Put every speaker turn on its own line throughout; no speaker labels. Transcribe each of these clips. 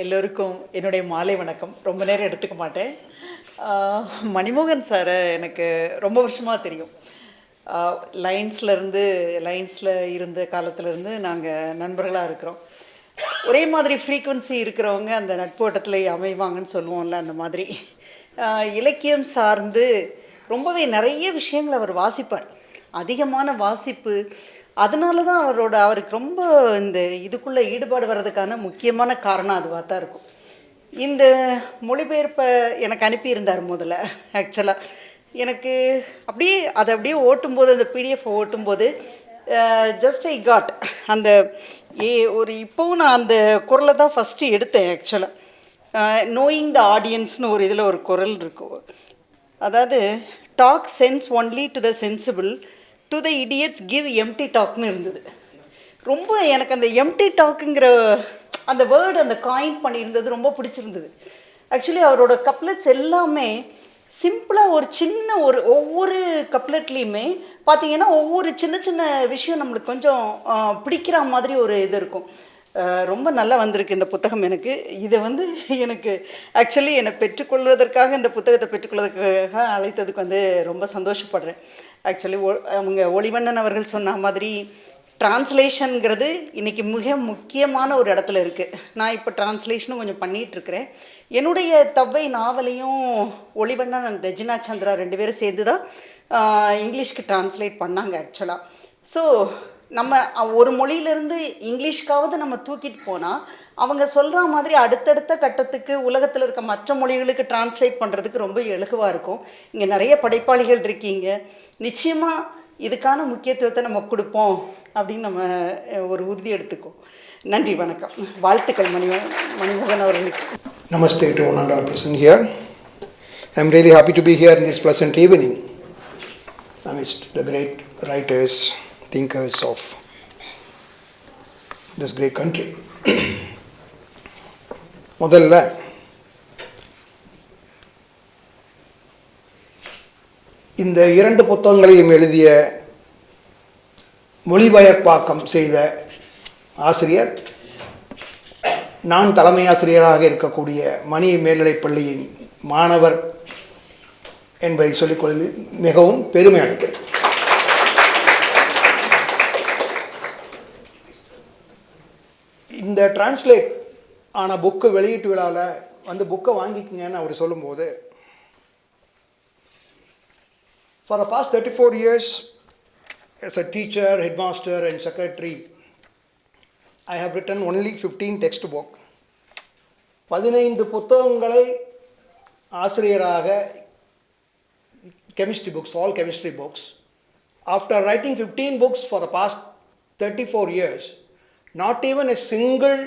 எல்லோருக்கும் என்னுடைய மாலை வணக்கம். ரொம்ப நேரம் எடுத்துக்க மாட்டேன். மணிமோகன் சாரை எனக்கு ரொம்ப வருஷமாக தெரியும். லைன்ஸ்லேருந்து லைன்ஸில் இருந்த காலத்துலேருந்து நாங்கள் நண்பர்களாக இருக்கிறோம். ஒரே மாதிரி ஃப்ரீக்குவன்சி இருக்கிறவங்க அந்த நட்போட்டத்தில் அமைவாங்கன்னு சொல்லுவோம்ல அந்த மாதிரி. இலக்கியம் சார்ந்து ரொம்பவே நிறைய விஷயங்கள் அவர் வாசிப்பார். அதிகமான வாசிப்பு அதனால தான் அவரோட அவருக்கு ரொம்ப இந்த இதுக்குள்ளே ஈடுபாடு வர்றதுக்கான முக்கியமான காரணம் அதுவாக தான் இருக்கும். இந்த மொழிபெயர்ப்பை எனக்கு அனுப்பியிருந்தார் முதல்ல ஆக்சுவலாக எனக்கு அப்படியே அதை அப்படியே ஓட்டும்போது அந்த பிடிஎஃப் ஓட்டும்போது ஜஸ்ட் ஐ காட் அந்த ஏ ஒரு இப்போவும் நான் அந்த குரலை தான் ஃபஸ்ட்டு எடுத்தேன் ஆக்சுவலாக நோயிங் த ஆடியன்ஸ்னு ஒரு இதில் ஒரு குரல் இருக்கும் அதாவது talk sense only to the sensible to the idiots give empty டாக்னு இருந்தது. ரொம்ப எனக்கு அந்த எம்டி டாக்குங்கிற அந்த வேர்டு அந்த காயின் பண்ணியிருந்தது ரொம்ப பிடிச்சிருந்தது. ஆக்சுவலி அவரோட கப்லெட்ஸ் எல்லாமே சிம்பிளாக ஒரு சின்ன ஒரு ஒவ்வொரு கப்லெட்லேயுமே பார்த்தீங்கன்னா ஒவ்வொரு சின்ன சின்ன விஷயம் நம்மளுக்கு கொஞ்சம் பிடிக்கிற மாதிரி ஒரு இது இருக்கும். ரொம்ப நல்லா வந்திருக்கு இந்த புத்தகம் எனக்கு. இதை வந்து எனக்கு ஆக்சுவலி என்னை பெற்றுக்கொள்வதற்காக இந்த புத்தகத்தை பெற்றுக்கொள்வதற்காக அழைத்ததுக்கு வந்து ரொம்ப சந்தோஷப்படுறேன். ஆக்சுவலி அவங்க ஒளிவண்ணன் அவர்கள் சொன்ன மாதிரி டிரான்ஸ்லேஷனுங்கிறது இன்றைக்கி மிக முக்கியமான ஒரு இடத்துல இருக்குது நான் இப்போ டிரான்ஸ்லேஷனும் கொஞ்சம் பண்ணிகிட்ருக்கிறேன் என்னுடைய தவ்வை நாவலையும் ஒளிவண்ணன் அண்ட் ரஜினா சந்திரா ரெண்டு பேரும் சேர்ந்து தான் இங்கிலீஷ்க்கு டிரான்ஸ்லேட் பண்ணாங்க ஆக்சுவலாக ஸோ நம்ம ஒரு மொழியிலேருந்து இங்கிலீஷ்க்காவது நம்ம தூக்கிட்டு போனால் அவங்க சொல்கிற மாதிரி அடுத்தடுத்த கட்டத்துக்கு உலகத்தில் இருக்க மற்ற மொழிகளுக்கு டிரான்ஸ்லேட் பண்ணுறதுக்கு ரொம்ப எழுகுவாக இருக்கும். இங்கே நிறைய படைப்பாளிகள் இருக்கீங்க. நிச்சயமாக இதுக்கான முக்கியத்துவத்தை நம்ம கொடுப்போம் அப்படின்னு நம்ம ஒரு உறுதி எடுத்துக்கோம் நன்றி வணக்கம். வாழ்த்துக்கள் மணி மணிமோகன் அவர்களுக்கு.
Namaste one one and all present here. I'm really happy to be here in this pleasant evening amidst the great writers, thinkers of this great country. முதல்ல இந்த இரண்டு புத்தகங்களையும் எழுதிய மொழிபெயர்ப்பாக்கம் செய்த ஆசிரியர் நான் தலைமை ஆசிரியராக இருக்கக்கூடிய மணி மேல்நிலைப் பள்ளியின் மாணவர் என்பதை சொல்லிக்கொள்வது மிகவும் பெருமை அடைகிறேன் இந்த டிரான்ஸ்லேட் ஆனால் புக்கு வெளியீட்டு விழாவில் வந்து புக்கை வாங்கிக்கங்கன்னு அவர் சொல்லும்போது for the past thirty four years as a teacher headmaster and secretary I have written only fifteen text book பதினைந்து புத்தகங்களை ஆசிரியராக chemistry books all chemistry books after writing fifteen books for the past thirty four years not even a single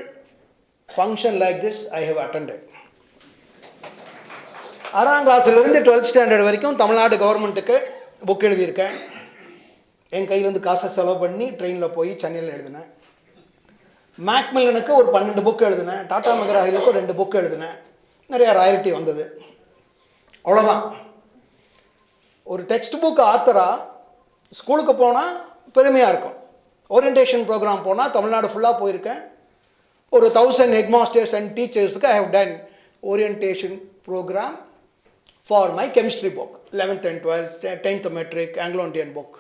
function like this I have attended ஆறாம் கிளாஸ்லேருந்து twelfth standard வரைக்கும் தமிழ்நாடு கவர்மெண்ட்டுக்கு book எழுதியிருக்கேன். என் கையிலேருந்து காசை செலவு பண்ணி ட்ரெயினில் போய் சென்னையில் எழுதினேன். மேக்மில்லனுக்கு ஒரு பன்னெண்டு புக் எழுதினேன். டாடா மெகராஹிலுக்கு ரெண்டு புக் எழுதினேன். நிறையா ராயல்ட்டி வந்தது. அவ்வளோதான் ஒரு டெக்ஸ்ட் புக் ஆத்தராக ஸ்கூலுக்கு போனால் பெருமையாக இருக்கும். ஓரியன்டேஷன் ப்ரோக்ராம் போனால் தமிழ்நாடு ஃபுல்லாக போயிருக்கேன். ஒரு thousand headmasters and டீச்சர்ஸுக்கு I have done orientation programme for my chemistry book eleventh and twelfth tenth matric Anglo Indian book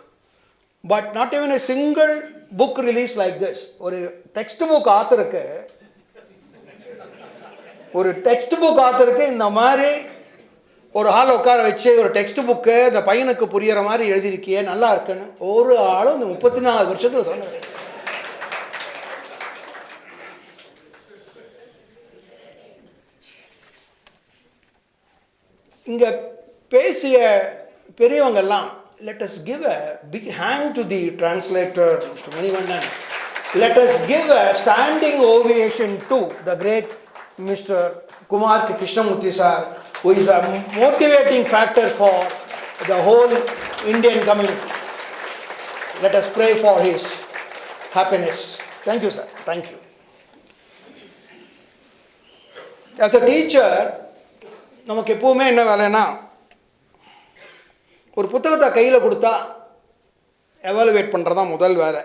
but not even a single book release like this ஒரு text book ஆத்தருக்கு ஒரு text book ஆத்தருக்கு இந்த மாதிரி ஒரு ஆள் உட்கார வச்சு ஒரு டெக்ஸ்ட் புக்கு இந்த பையனுக்கு புரியிற மாதிரி எழுதியிருக்கியே நல்லா இருக்குன்னு ஒரு ஆளும் இந்த முப்பத்தி நாலு வருஷத்தில் சொன்னது இங்கே பேசிய பெரியவங்கெல்லாம் let us give a big hand to the translator to Manivannan. Let us give a standing ovation to the great Mr. Kumar K. Krishnamurthy sir, who is a motivating factor for the whole Indian community. Let us pray for his happiness. Thank you, sir. Thank you. As a teacher, நமக்கு எப்பவுமே என்ன வேலைன்னா ஒரு புத்தகத்தை கையில் கொடுத்தா evaluate பண்ணுறது தான் முதல் வேலை.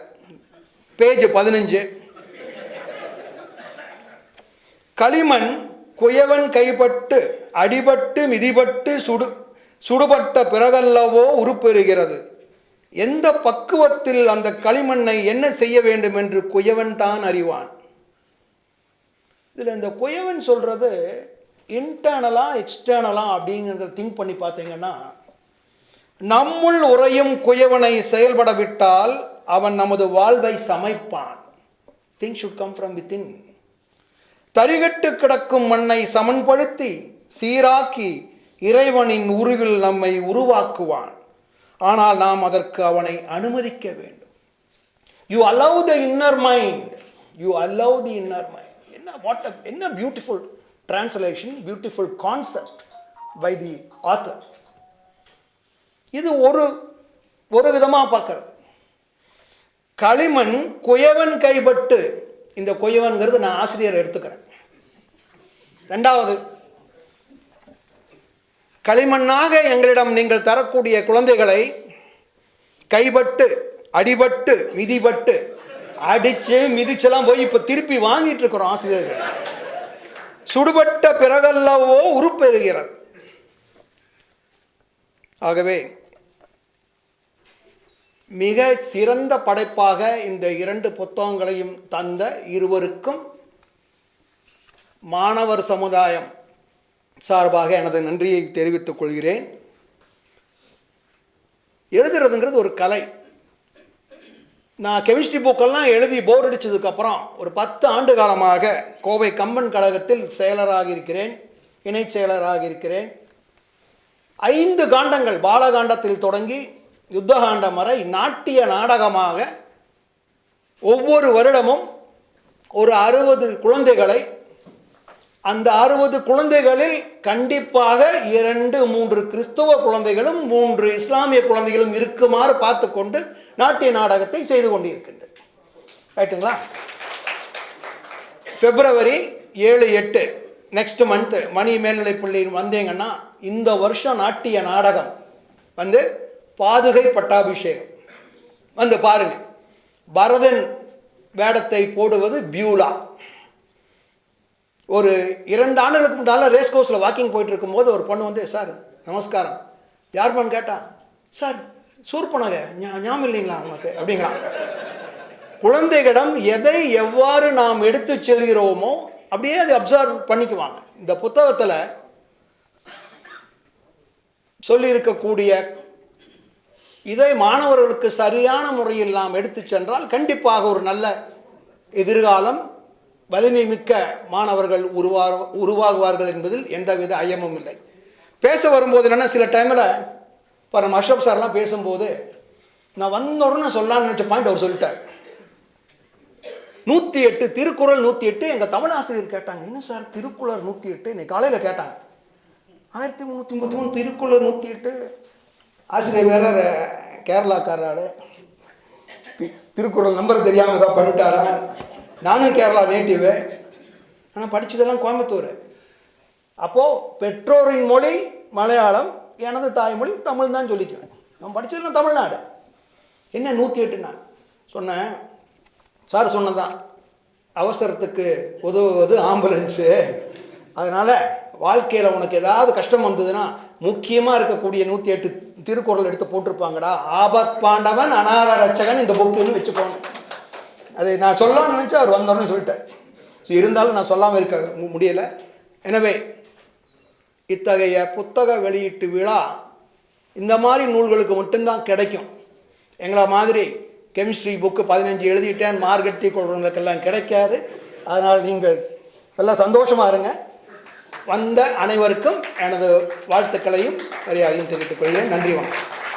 பேஜ் பதினஞ்சு. களிமண் குயவன் கைப்பட்டு அடிபட்டு மிதிபட்டு சுடு சுடுபட்ட பிறகல்லவோ உருப்பெறுகிறது. எந்த பக்குவத்தில் அந்த களிமண்ணை என்ன செய்ய வேண்டும் என்று குயவன் தான் அறிவான். இதில் இந்த குயவன் சொல்கிறது இன்டர்னலாக எக்ஸ்டர்னலாக அப்படிங்கிறத திங்க் பண்ணி பார்த்தீங்கன்னா நம்முள் உறையும் குயவனை செயல்பட விட்டால் அவன் நமது வாழ்வை சமைப்பான். Think should come from within தரிகட்டு கிடக்கும் மண்ணை சமன்படுத்தி சீராக்கி இறைவனின் உருவில் நம்மை உருவாக்குவான். ஆனால் நாம் அதற்கு அவனை அனுமதிக்க வேண்டும். You allow the inner mind you allow the inner mind என்ன வாட் என்ன beautiful translation beautiful concept by the author இது ஒரு ஒரு விதமாக பார்க்கறது. களிமண் குயவன் கைப்பட்டு இந்த குயவன்கிறது நான் ஆசிரியர் எடுத்துக்கிறேன். ரெண்டாவது களிமண்ணாக எங்களிடம் நீங்கள் தரக்கூடிய குழந்தைகளை கைப்பட்டு அடிபட்டு மிதிபட்டு அடித்து மிதிச்செல்லாம் போய் இப்போ திருப்பி வாங்கிட்டு இருக்கிறோம் ஆசிரியர்கள். சுடுபட்ட பிறகல்லவோ உருப்பெறுகிறது. ஆகவே மிக சிறந்த படைப்பாக இந்த இரண்டு புத்தகங்களையும் தந்த இருவருக்கும் மாணவர் சமுதாயம் சார்பாக எனது நன்றியை தெரிவித்துக் கொள்கிறேன். எழுதுறதுங்கிறது ஒரு கலை. நான் கெமிஸ்ட்ரி புக்கெல்லாம் எழுதி போர் அடித்ததுக்கப்புறம் ஒரு பத்து ஆண்டு காலமாக கோவை கம்பன் கழகத்தில் செயலராக இருக்கிறேன் இணைச் செயலராக இருக்கிறேன். ஐந்து காண்டங்கள் பாலகாண்டத்தில் தொடங்கி யுத்தகாண்டம் வரை நாட்டிய நாடகமாக ஒவ்வொரு வருடமும் ஒரு அறுபது குழந்தைகளை அந்த அறுபது குழந்தைகளில் கண்டிப்பாக இரண்டு மூன்று கிறிஸ்துவ குழந்தைகளும் மூன்று இஸ்லாமிய குழந்தைகளும் இருக்குமாறு பார்த்து கொண்டு நாட்டிய நாடகத்தை செய்து கொண்டிருக்கின்றேன். ரைட்டுங்களா பிப்ரவரி ஏழு எட்டு நெக்ஸ்ட் மந்த்து மணி மேல்நிலை மேல்நிலைப்பள்ளியில் வந்தீங்கன்னா இந்த வருஷம் நாட்டிய நாடகம் வந்து பாதுகை பட்டாபிஷேகம். வந்து பாருங்கள் பரதன் வேடத்தை போடுவது பியூலா. ஒரு இரண்டு ஆண்டுகளுக்கு முன்னால் ரேஸ் கோர்ஸில் வாக்கிங் போயிட்டு இருக்கும்போது ஒரு பொண்ணு வந்து சார் நமஸ்காரம். யாருப்பான்னு கேட்டா? சார் சூர்பனக ஞாபகம் இல்லைங்களா உனக்கு அப்படிங்கிறான் குழந்தைகளிடம் எதை எவ்வாறு நாம் எடுத்து செல்கிறோமோ அப்படியே அதை அப்சர்வ் பண்ணிக்குவாங்க. இந்த புத்தகத்தில் சொல்லியிருக்கக்கூடிய இதை மாணவர்களுக்கு சரியான முறையில் நாம் எடுத்து சென்றால் கண்டிப்பாக ஒரு நல்ல எதிர்காலம் வலிமை மிக்க மாணவர்கள் உருவா உருவாகுவார்கள் என்பதில் எந்தவித ஐயமும் இல்லை. பேச வரும்போது என்னென்னா சில டைமில் இப்போ நம்ம அஷ்ரப் சார்லாம் பேசும்போது நான் வந்தோடனே சொல்லலாம்னு நினச்ச பாயிண்ட் அவர் சொல்லிட்டார். நூற்றி எட்டு திருக்குறள் நூற்றி எட்டு எங்கள் தமிழ் ஆசிரியர் கேட்டாங்க என்ன சார் திருக்குறள் நூற்றி எட்டு இன்னைக்கு காலையில் கேட்டாங்க. ஆயிரத்தி முந்நூற்றி முப்பத்தி மூணு திருக்குறள் நூற்றி எட்டு ஆசிரியர் வேற ர- கேரளாக்கார திருக்குறள் நம்பர் தெரியாமல் ஏதாவது பண்ணிட்டாரா? நானும் கேரளா நேட்டிவு. ஆனால் படித்ததெல்லாம் கோயம்புத்தூர். அப்போது பெற்றோரின் மொழி மலையாளம் எனது தாய்மொழி தமிழ் தான் சொல்லிக்குவேன் நான் படித்ததுலாம் தமிழ்நாடு. என்ன நூற்றி எட்டுனா சொன்னேன். சார் சொன்னதான் அவசரத்துக்கு உதவுவது ஆம்புலன்ஸு. அதனால் வாழ்க்கையில் உனக்கு ஏதாவது கஷ்டம் வந்ததுன்னா முக்கியமாக இருக்கக்கூடிய நூற்றி எட்டு திருக்குறள் எடுத்து போட்டிருப்பாங்கடா. ஆபத் பாண்டவன் அநாத ரட்சகன் இந்த புக்குன்னு வச்சுக்கோங்க. அதை நான் சொல்லலாம்னு நினச்சா அவர் வந்தோடனே சொல்லிட்டேன் ஸோ இருந்தாலும் நான் சொல்லாமல் இருக்க முடியலை. எனவே இத்தகைய புத்தக வெளியீட்டு விழா இந்த மாதிரி நூல்களுக்கு மட்டும்தான் கிடைக்கும். எங்களை மாதிரி கெமிஸ்ட்ரி புக்கு பதினஞ்சு எழுதிட்டேன் மார்க்கெட்டி கொள்றவங்களுக்கெல்லாம் கிடைக்காது. அதனால் நீங்கள் நல்லா சந்தோஷமாக இருங்க. வந்த அனைவருக்கும் எனது வாழ்த்துக்களையும் மரியாதையும் தெரிவித்துக் கொள்கிறேன். நன்றி வணக்கம்.